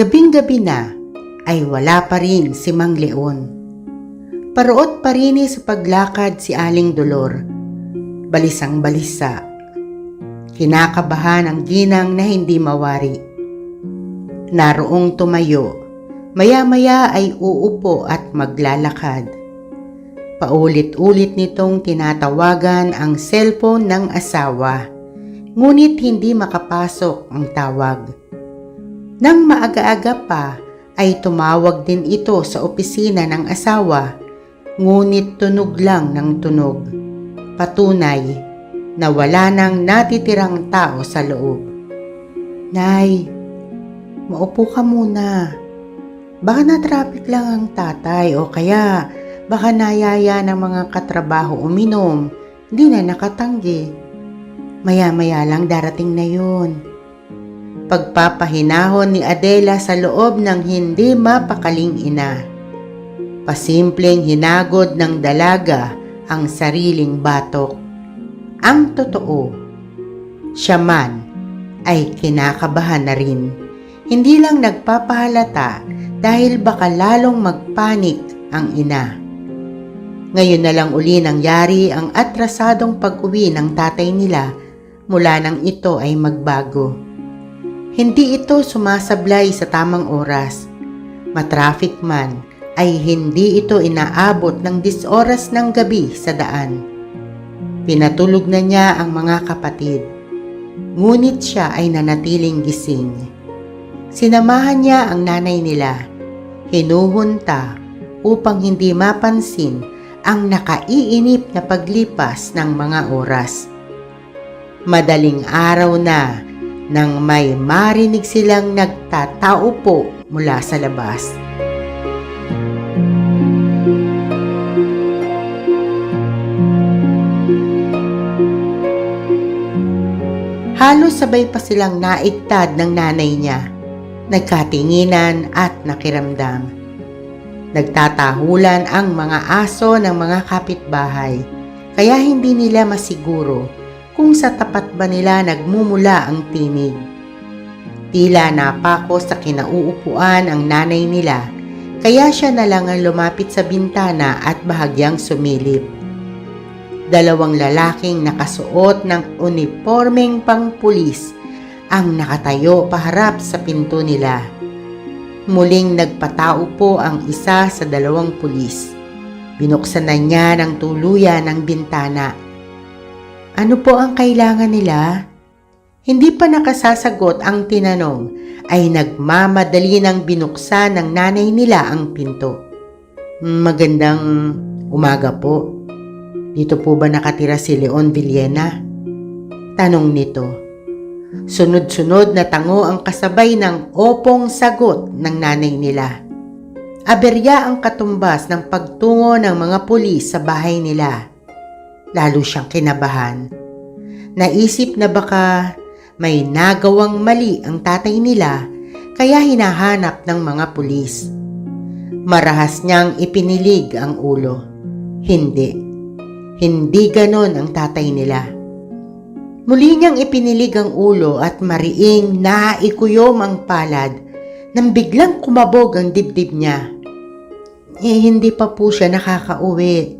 Gabing-gabi na ay wala pa rin si Mang Leon. Paroot pa rin sa paglakad si Aling Dolor. Balisang balisa. Kinakabahan ang ginang na hindi mawari. Naroong tumayo. Maya-maya ay uupo at maglalakad. Paulit-ulit nitong tinatawagan ang cellphone ng asawa. Ngunit hindi makapasok ang tawag. Nang maaga-aga pa ay tumawag din ito sa opisina ng asawa, ngunit tunog lang ng tunog. Patunay na wala nang natitirang tao sa loob. Nay, maupo ka muna. Baka na-traffic lang ang tatay o kaya baka nayaya ng mga katrabaho uminom, di na nakatanggi. Maya-maya lang darating na yun pagpapahinahon ni Adela sa loob ng hindi mapakaling ina. Pasimpleng hinagod ng dalaga ang sariling batok. Ang totoo, siya man ay kinakabahan na rin. Hindi lang nagpapahalata dahil baka lalong magpanik ang ina. Ngayon na lang uli nangyari ang atrasadong pag-uwi ng tatay nila mula nang ito ay magbago. Hindi ito sumasablay sa tamang oras. Matraffic man ay hindi ito inaabot ng 10 oras ng gabi sa daan. Pinatulog na niya ang mga kapatid. Ngunit siya ay nanatiling gising. Sinamahan niya ang nanay nila. Hinuhunta upang hindi mapansin ang nakaiinip na paglipas ng mga oras. Madaling araw na nang may marinig silang nagtatao po mula sa labas. Halos sabay pa silang naigtad ng nanay niya, nagkatinginan at nakiramdam. Nagtatahulan ang mga aso ng mga kapitbahay, kaya hindi nila masiguro kung sa tapat ba nila nagmumula ang tinig. Tila napako sa kinauupuan ang nanay nila, kaya siya na lang ang lumapit sa bintana at bahagyang sumilip. Dalawang lalaking nakasuot ng uniformeng pangpulis ang nakatayo paharap sa pinto nila. Muling nagpatao po ang isa sa dalawang pulis. Binuksan na niya ng tuluyan ang bintana ano po ang kailangan nila? Hindi pa nakasasagot ang tinanong ay nagmamadali ng binuksan ng nanay nila ang pinto. Magandang umaga po. Dito po ba nakatira si Leon Villena? Tanong nito. Sunod-sunod na tango ang kasabay ng opong sagot ng nanay nila. Aberya ang katumbas ng pagtungo ng mga pulis sa bahay nila. Lalo siyang kinabahan. Naisip na baka may nagawang mali ang tatay nila kaya hinahanap ng mga pulis. Marahas niyang ipinilig ang ulo. Hindi. Hindi ganon ang tatay nila. Muli niyang ipinilig ang ulo at mariing naikuyom ang palad nang biglang kumabog ang dibdib niya. Eh, hindi pa po siya nakakauwi.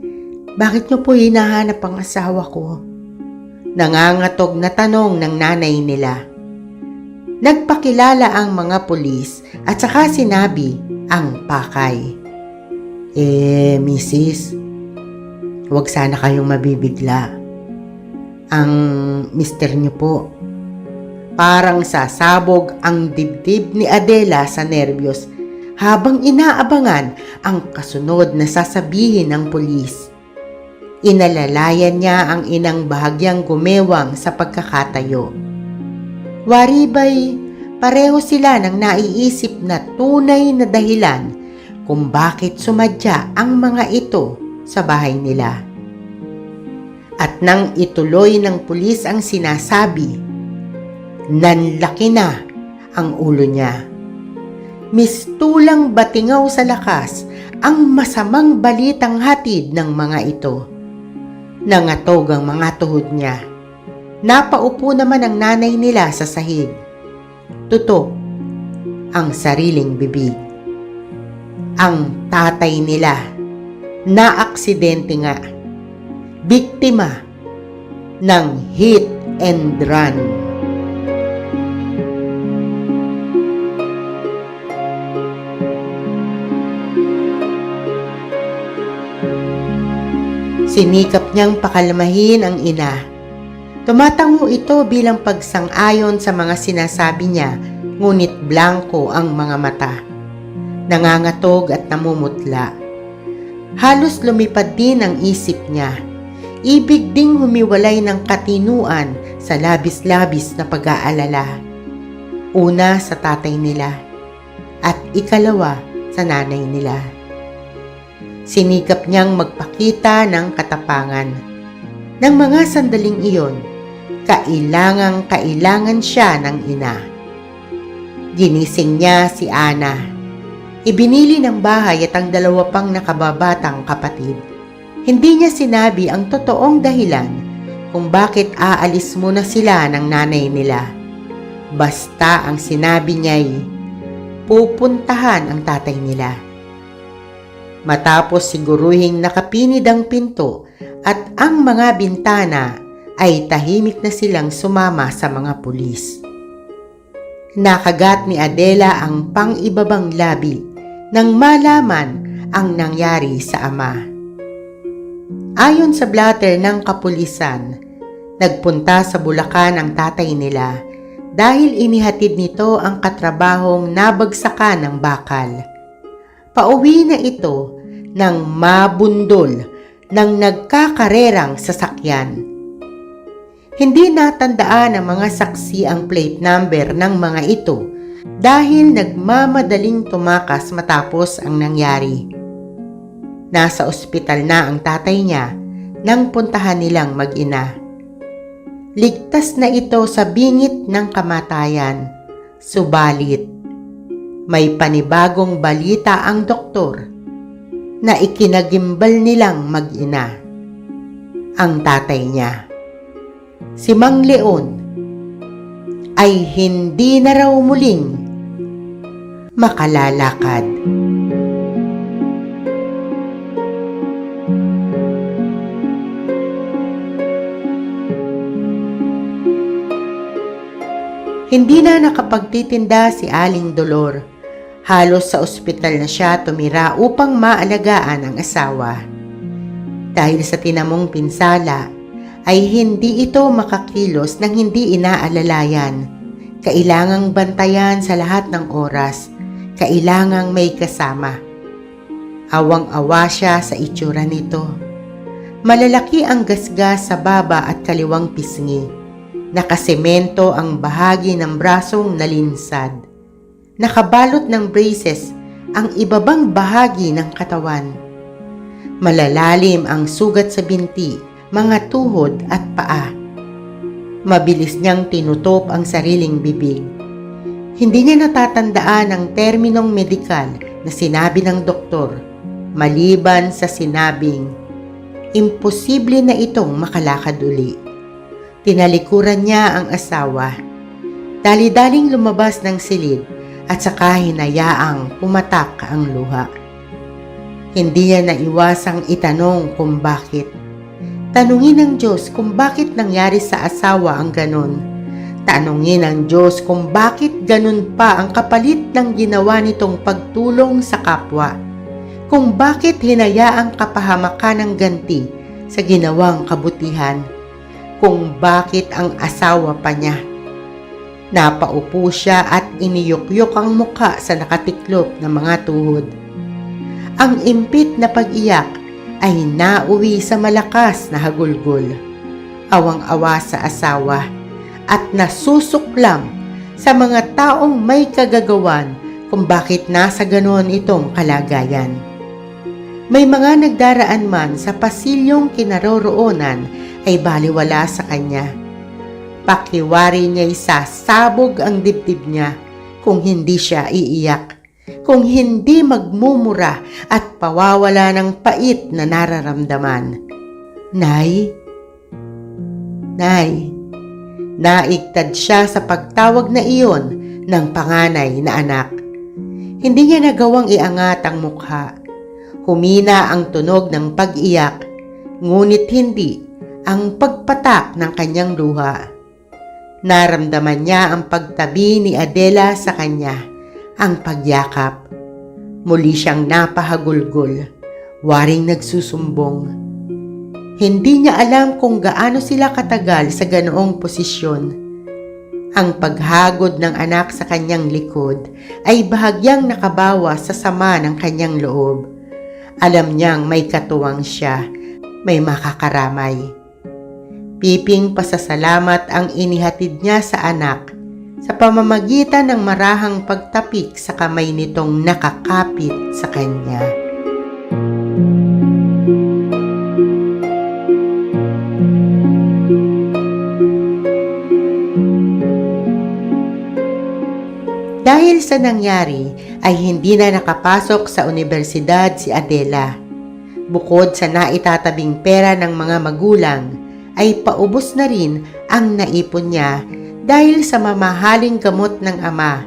Bakit niyo po hinahanap ang asawa ko? Nangangatog na tanong ng nanay nila. Nagpakilala ang mga pulis at saka sinabi ang pakay. Eh, misis, Huwag sana kayong mabibigla. Ang mister niyo po. Parang sasabog ang dibdib ni Adela sa nerbiyos habang inaabangan ang kasunod na sasabihin ng pulis. Inalalayan niya ang inang bahagyang gumewang sa pagkakatayo. Waribay, pareho sila ng naiisip na tunay na dahilan kung bakit sumadya ang mga ito sa bahay nila. At nang ituloy ng pulis ang sinasabi, nanlaki na ang ulo niya. Mistulang batingaw sa lakas ang masamang balitang hatid ng mga ito. Nangatog ang mga tuhod niya. Napaupo naman ang nanay nila sa sahig. Tutok, ang sariling bibig. Ang tatay nila na aksidente nga, biktima ng hit and run. Sinikap niyang pakalmahin ang ina. Tumatango ito bilang pagsang-ayon sa mga sinasabi niya, ngunit blanko ang mga mata. Nangangatog at namumutla. Halos lumipad din ang isip niya. Ibig ding humiwalay ng katinuan sa labis-labis na pag-aalala. Una sa tatay nila at ikalawa sa nanay nila. Sinikap niyang magpakita ng katapangan. Nang mga sandaling iyon, kailangang kailangan siya ng ina. Ginising niya si Ana. Ibinili ng bahay at ang dalawa pang nakababatang kapatid. Hindi niya sinabi ang totoong dahilan kung bakit aalis muna sila ng nanay nila. Basta ang sinabi niya'y pupuntahan ang tatay nila. Matapos siguruhing nakapinid ang pinto at ang mga bintana ay tahimik na silang sumama sa mga pulis. Nakagat ni Adela ang pang-ibabang labi nang malaman ang nangyari sa ama. Ayon sa blatter ng kapulisan, nagpunta sa Bulacan ang tatay nila dahil inihatid nito ang katrabahong nabagsakan ng bakal. Pauwi na ito ng mabundol ng nagkakarerang sasakyan. Hindi natandaan ng mga saksi ang plate number ng mga ito dahil nagmamadaling tumakas matapos ang nangyari. Nasa ospital na ang tatay niya nang puntahan nilang mag-ina. Ligtas na ito sa bingit ng kamatayan, subalit may panibagong balita ang doktor na ikinagimbal nilang mag-ina. Ang tatay niya, si Mang Leon, ay hindi na raw muling makalalakad. Hindi na nakapagtitinda si Aling Dolor. Halos sa ospital na siya tumira upang maalagaan ang asawa. Dahil sa tinamong pinsala, ay hindi ito makakilos nang hindi inaalalayan. Kailangang bantayan sa lahat ng oras. Kailangang may kasama. Awang-awa siya sa itsura nito. Malalaki ang gasgas sa baba at kaliwang pisngi. Nakasemento ang bahagi ng brasong nalinsad. Nakabalot ng braces ang ibabang bahagi ng katawan. Malalalim ang sugat sa binti, mga tuhod at paa. Mabilis niyang tinutop ang sariling bibig. Hindi niya natatandaan ang terminong medikal na sinabi ng doktor maliban sa sinabing imposible na itong makalakad uli. Tinalikuran niya ang asawa. Dali-daling lumabas ng silid at saka hinayaang pumatak ang luha. Hindi niya naiwasang itanong kung bakit. Tanungin ng Diyos kung bakit nangyari sa asawa ang ganon. Tanungin ng Diyos kung bakit ganun pa ang kapalit ng ginawa nitong pagtulong sa kapwa. Kung bakit hinayaang kapahamakan ng ganti sa ginawang kabutihan. Kung bakit ang asawa pa niya. Napaupo siya at iniyukyok ang muka sa nakatiklop na mga tuhod. Ang impit na pag-iyak ay nauwi sa malakas na hagulgol. Awang-awa sa asawa at nasusuklam sa mga taong may kagagawan kung bakit nasa ganon itong kalagayan. May mga nagdaraan man sa pasilyong kinaroroonan ay baliwala sa kanya. Pakiwari niya'y sasabog ang dibdib niya kung hindi siya iiyak, kung hindi magmumura at pawawala ng pait na nararamdaman. Nay? Nay? Naigtad siya sa pagtawag na iyon ng panganay na anak. Hindi niya nagawang iangat ang mukha. Humina ang tunog ng pag-iyak, ngunit hindi ang pagpatak ng kanyang luha. Naramdaman niya ang pagtabi ni Adela sa kanya, ang pagyakap. Muli siyang napahagulgol, waring nagsusumbong. Hindi niya alam kung gaano sila katagal sa ganoong posisyon. Ang paghagod ng anak sa kanyang likod ay bahagyang nakabawas sa sama ng kanyang loob. Alam niyang may katuwang siya, may makakaramay. Piping pasasalamat ang inihatid niya sa anak sa pamamagitan ng marahang pagtapik sa kamay nitong nakakapit sa kanya. Dahil sa nangyari ay hindi na nakapasok sa universidad si Adela. Bukod sa naitatabing pera ng mga magulang, ay paubos na rin ang naipon niya dahil sa mamahaling gamot ng ama,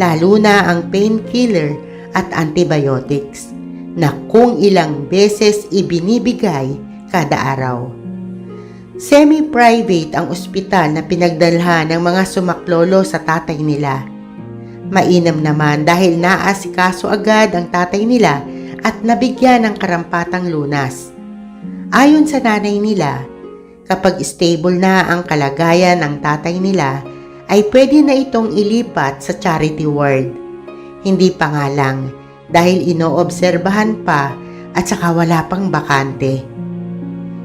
lalo na ang painkiller at antibiotics, na kung ilang beses ibinibigay kada araw. Semi-private ang ospital na pinagdalhan ng mga sumaklolo sa tatay nila. Mainam naman dahil naasikaso agad ang tatay nila at nabigyan ng karampatang lunas. Ayon sa nanay nila, kapag stable na ang kalagayan ng tatay nila, ay pwede na itong ilipat sa charity ward. Hindi pa nga lang dahil inoobserbahan pa at saka wala pang bakante.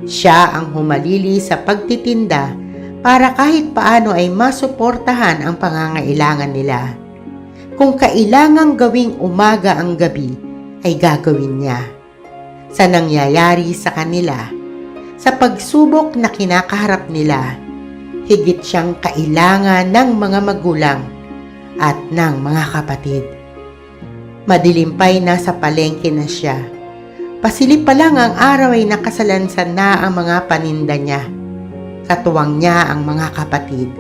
Siya ang humalili sa pagtitinda para kahit paano ay masuportahan ang pangangailangan nila. Kung kailangang gawing umaga ang gabi, ay gagawin niya. Sa nangyayari sa kanila, sa pagsubok na kinakaharap nila, higit siyang kailangan ng mga magulang at ng mga kapatid. Madilimpay na sa palengke na siya. Pasilip pa lang ang araw ay nakasalansan na ang mga paninda niya. Katuwang niya ang mga kapatid.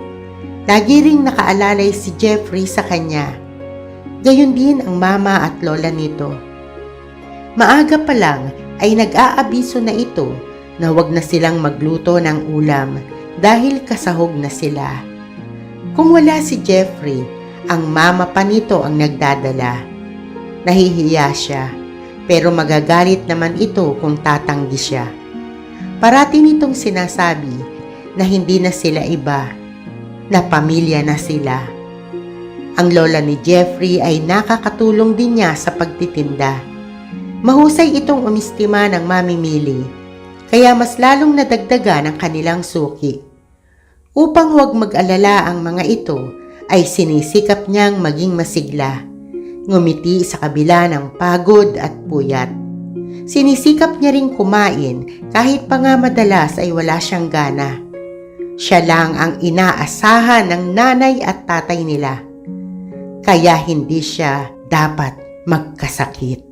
Lagi ring nakaalalay si Jeffrey sa kanya. Gayon din ang mama at lola nito. Maaga pa lang ay nag-aabiso na ito na wag na silang magluto ng ulam dahil kasahog na sila. Kung wala si Jeffrey, ang mama pa nito ang nagdadala. Nahihiya siya, pero magagalit naman ito kung tatanggi siya. Parati nitong sinasabi na hindi na sila iba, na pamilya na sila. Ang lola ni Jeffrey ay nakakatulong din niya sa pagtitinda. Mahusay itong umistima ng mamimili, kaya mas lalong nadagdagan ang kanilang suki. Upang huwag mag-alala ang mga ito, ay sinisikap niyang maging masigla, ngumiti sa kabila ng pagod at puyat. Sinisikap niya ring kumain kahit pa nga madalas ay wala siyang gana. Siya lang ang inaasahan ng nanay at tatay nila. Kaya hindi siya dapat magkasakit.